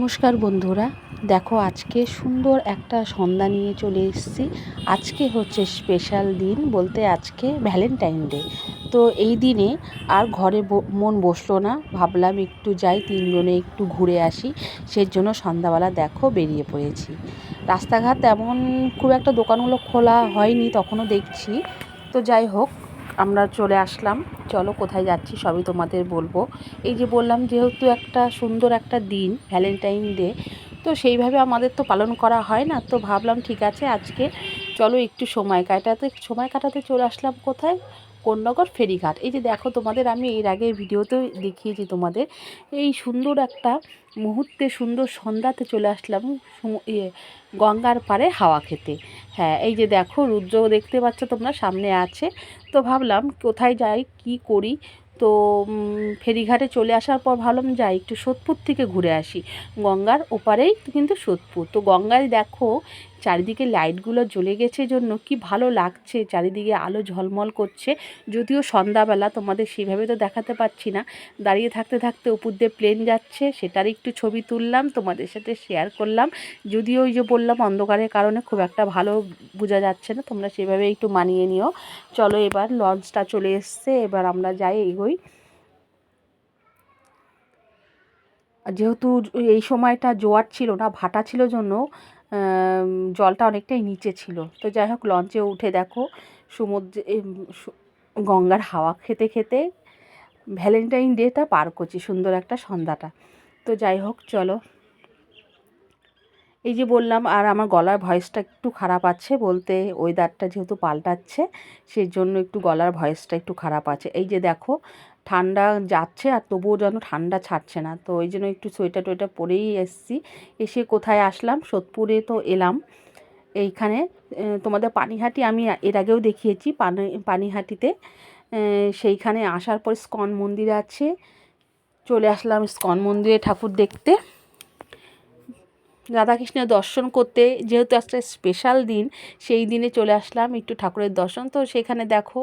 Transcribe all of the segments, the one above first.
নমস্কার বন্ধুরা, দেখো আজকে সুন্দর একটা সন্ধ্যা নিয়ে চলে এসেছি। আজকে হচ্ছে স্পেশাল দিন বলতে আজকে ভ্যালেন্টাইন ডে তো এই দিনে আর ঘরে মন বসল না, ভাবলাম একটু যাই, তিনজনে একটু ঘুরে আসি, সেজন্য সন্ধ্যাবেলা দেখো বেরিয়ে পড়েছি। রাস্তাঘাট তেমন খুব একটা দোকানগুলো খোলা হয়নি, তখনও দেখছি। তো যাই হোক আমরা চলে আসলাম। চলো কোথায় যাচ্ছি সবই তোমাদের বলব। এই যে বললাম যেহেতু একটা সুন্দর একটা দিন ভ্যালেন্টাইন ডে তো সেইভাবে আমাদের তো পালন করা হয় না। তো ভাবলাম ঠিক আছে আজকে চলো একটু সময় কাটাতে সময় কাটাতে চলে আসলাম কোথায়? কোন্নগর ফেরিঘাট। এই যে দেখো তোমাদের, আমি এর আগে ভিডিওতেও দেখিয়েছি তোমাদের, এই সুন্দর একটা মুহূর্তে, সুন্দর সন্ধ্যাতে চলে আসলাম ইয়ে গঙ্গার পাড়ে হাওয়া খেতে। হ্যাঁ এই যে দেখো, রুদ্র দেখতে পাচ্ছ তোমরা, সামনে আছে। তো ভাবলাম কোথায় যাই, কি করি? তো ফেরিঘাটে চলে আসার পর ভাবলাম যাই, একটু সোদপুর থেকে ঘুরে আসি। গঙ্গার ওপারেই কিন্তু সোদপুর। তো গঙ্গায় দেখো চারিদিকে লাইটগুলো জ্বলে গেছে জন্য কি ভালো লাগছে। চারিদিকে আলো ঝলমল করছে। যদিও সন্ধ্যাবেলা, তোমাদের সেভাবে তো দেখাতে পাচ্ছি না। দাঁড়িয়ে থাকতে থাকতে উপর দিয়ে প্লেন যাচ্ছে, সেটার একটু ছবি তুললাম, তোমাদের সাথে শেয়ার করলাম। যদিও ওই যে বললাম, অন্ধকারের কারণে খুব একটা ভালো বোঝা যাচ্ছে না, তোমরা সেভাবে একটু মানিয়ে নিও। চলো এবার লঞ্চটা চলে এসছে, এবার আমরা যাই এগোই। যেহেতু এই সময়টা জোয়ার ছিল না, ভাটা ছিল জন্য জলটা অনেকটাই নিচে ছিল। তো যাই হোক, লঞ্চে উঠে দেখো, সমুদ্রে গঙ্গার হাওয়া খেতে খেতে ভ্যালেন্টাইন ডেটা পার করছি, সুন্দর একটা সন্ধ্যাটা। তো যাই হোক, চলো। এই যে বললাম, আর আমার গলার ভয়েসটা একটু খারাপ আছে বলতে ওয়েদারটা যেহেতু পাল্টাচ্ছে সেই জন্য একটু গলার ভয়েসটা একটু খারাপ আছে। এই যে দেখো ঠান্ডা যাচ্ছে আর তবুও যেন ঠান্ডা ছাড়ছে না। তো ওই জন্য একটু সোয়েটার টোয়েটার পরেই এসছি। এসে কোথায় আসলাম? সোদপুরে তো এলাম। এইখানে তোমাদের পানিহাটি আমি এর আগেও দেখিয়েছি, পানি, পানিহাটিতে। সেইখানে আসার পর স্কন মন্দির আছে। চলে আসলাম স্কন মন্দিরে ঠাকুর দেখতে। রাধাকৃষ্ণের দর্শন করতে যেহেতু একটা স্পেশাল দিন, সেই দিনে চলে আসলাম একটু ঠাকুরের দর্শন। তো সেখানে দেখো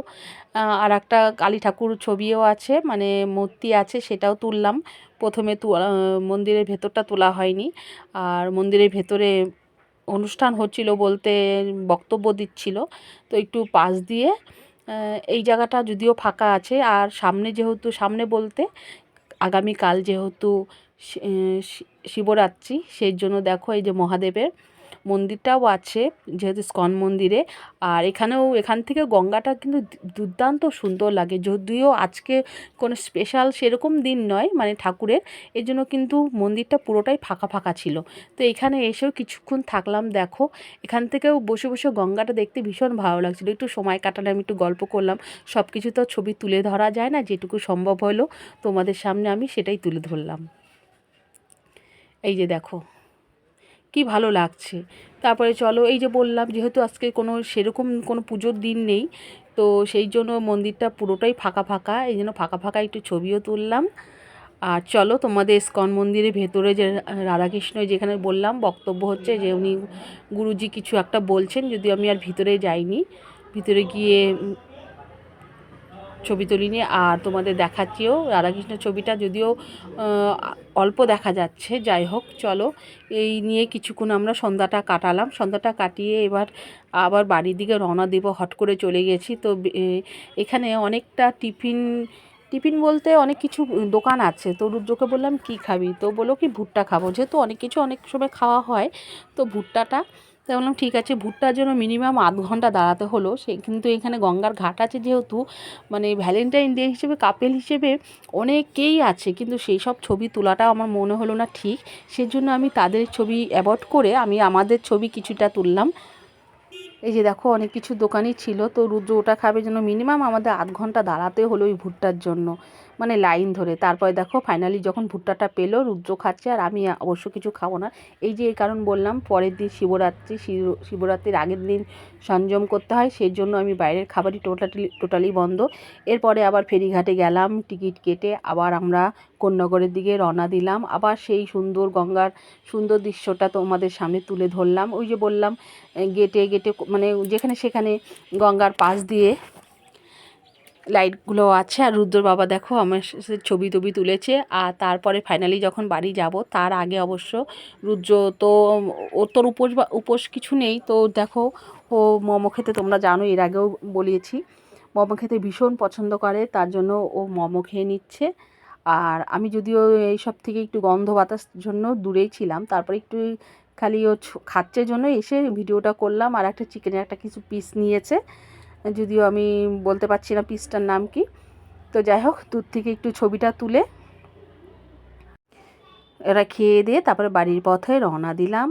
আর একটা কালী ঠাকুর ছবিও আছে মানে মূর্তি আছে, সেটাও তুললাম। প্রথমে মন্দিরের ভেতরটা তোলা হয়নি। আর মন্দিরের ভেতরে অনুষ্ঠান হচ্ছিল বলতে বক্তব্য দিচ্ছিল। তো একটু পাশ দিয়ে এই জায়গাটা যদিও ফাঁকা আছে, আর সামনে যেহেতু, সামনে বলতে আগামীকাল যেহেতু শিবরাত্রি সেই জন্য দেখো এই যে মহাদেবের মন্দিরটাও আছে, যেহেতু স্কন মন্দিরে। আর এখানেও, এখান থেকে গঙ্গাটা কিন্তু দুর্দান্ত সুন্দর লাগে। যদিও আজকে কোনো স্পেশাল সেরকম দিন নয় মানে ঠাকুরের। এই জন্য কিন্তু মন্দিরটা পুরোটাই ফাঁকা ফাঁকা ছিল। তো এখানে এসেও কিছুক্ষণ থাকলাম, দেখো। এখান থেকেও বসে বসে গঙ্গাটা দেখতে ভীষণ ভালো লাগছিল। একটু সময় কাটালে আমি একটু গল্প করলাম। সব কিছু তো ছবি তুলে ধরা যায় না, যেটুকু সম্ভব হলো। তোমাদের সামনে আমি সেটাই তুলে ধরলাম। এই যে দেখো। কি ভালো লাগছে? তারপরে চলো, এই যে বললাম, যেহেতু আজকে কোনো সেরকম কোনো পুজোর দিন নেই, তো সেই জন্য মন্দিরটা পুরোটাই ফাঁকা ফাঁকা, এই জন্য ফাঁকা ফাঁকা একটু ছবিও তুললাম। আর চলো, তোমাদের ইস্কন মন্দিরের ভেতরে যে রাধাকৃষ্ণ যেখানে বললাম, বক্তব্য হচ্ছে যে উনি গুরুজি কিছু একটা বলছেন যদি আমি আর ভিতরে যাইনি। ভিতরে গিয়ে ছবি তুলিনি, আর তোমাদের দেখাচ্ছিও রাধাকৃষ্ণের ছবিটা যদিও অল্প দেখা যাচ্ছে, যাই হোক, চলো। এই নিয়ে কিছুক্ষণ আমরা সন্ধ্যাটা কাটালাম। সন্ধ্যাটা কাটিয়ে এবার আবার বাড়ির দিকে রওনা দেব, হট করে চলে গেছি। তো এখানে অনেকটা টিফিন টিফিন বলতে অনেক কিছু দোকান আছে। তো রুদ্রকে বললাম, কি খাবি? তো বলো কি, ভুট্টা খাব। যেহেতু অনেক কিছু অনেক সময় খাওয়া হয়, তো ভুট্টাটা তাই বললাম, ঠিক আছে, ভুট্টার জন্য মিনিমাম আধ ঘণ্টা দাঁড়াতে হলো। সে কিন্তু এখানে গঙ্গার ঘাট আছে যেহেতু মানে ভ্যালেন্টাইন ডে হিসেবে, কাপেল হিসেবে অনেকেই আছে, কিন্তু সেই সব ছবি তোলাটা আমার মনে হলো না ঠিক। সেজন্য আমি তাদের ছবি অ্যাভয়েড করে আমি আমাদের ছবি কিছুটা তুললাম। এই যে দেখো, অনেক কিছু দোকানই ছিল, তো রুদ্র ওটা খাবে জন্য মিনিমাম আমাদের আধ ঘণ্টা দাঁড়াতে হলো ওই ভুট্টার জন্য। মানে লাইন ধরে। তারপরে দেখো ফাইনালি যখন ভুট্টাটা পেল, রুদ্র খাচ্ছে আর আমি অবশ্য কিছু খাব না। এই যে এই কারণ বললাম, পরের দিন শিবরাত্রি শিবরাত্রির আগের দিন সংযম করতে হয়, সেই জন্য আমি বাইরের খাবারই টোটালি টোটালি বন্ধ। এরপরে আবার ফেরিঘাটে গেলাম, টিকিট কেটে আবার আমরা কোন্নগরের দিকে রওনা দিলাম। আবার সেই সুন্দর গঙ্গার সুন্দর দৃশ্যটা তোমাদের সামনে তুলে ধরলাম। ওই যে বললাম গেটে গেটে মানে যেখানে সেখানে গঙ্গার পাশ দিয়ে লাইটগুলো আছে। আর রুদ্র বাবা দেখো আমার ছবি টবি তুলেছে। আর তারপরে ফাইনালি যখন বাড়ি যাব, তার আগে অবশ্য রুদ্র তো, ও তোর উপোস বা, উপোস কিছু নেই। তো দেখো, ও মোমো খেতে তোমরা জানো, এর আগেও বলিয়েছি মোমো খেতে ভীষণ পছন্দ করে, তার জন্য ও মোমো খেয়ে নিচ্ছে। আর আমি যদিও এই সব থেকে একটু গন্ধ বাতাস জন্য দূরেই ছিলাম, তারপরে একটু খালি ও খাচ্ছে জন্য এসে ভিডিওটা করলাম। আর একটা চিকেনের একটা কিছু পিস নিয়েছে। যদিও আমি বলতে পারছি না পিসটার নাম কি। তো যাই হোক, দূর থেকে একটু ছবিটা তুলে এরা খেয়ে দিয়ে তারপরে বাড়ির পথে রওনা দিলাম।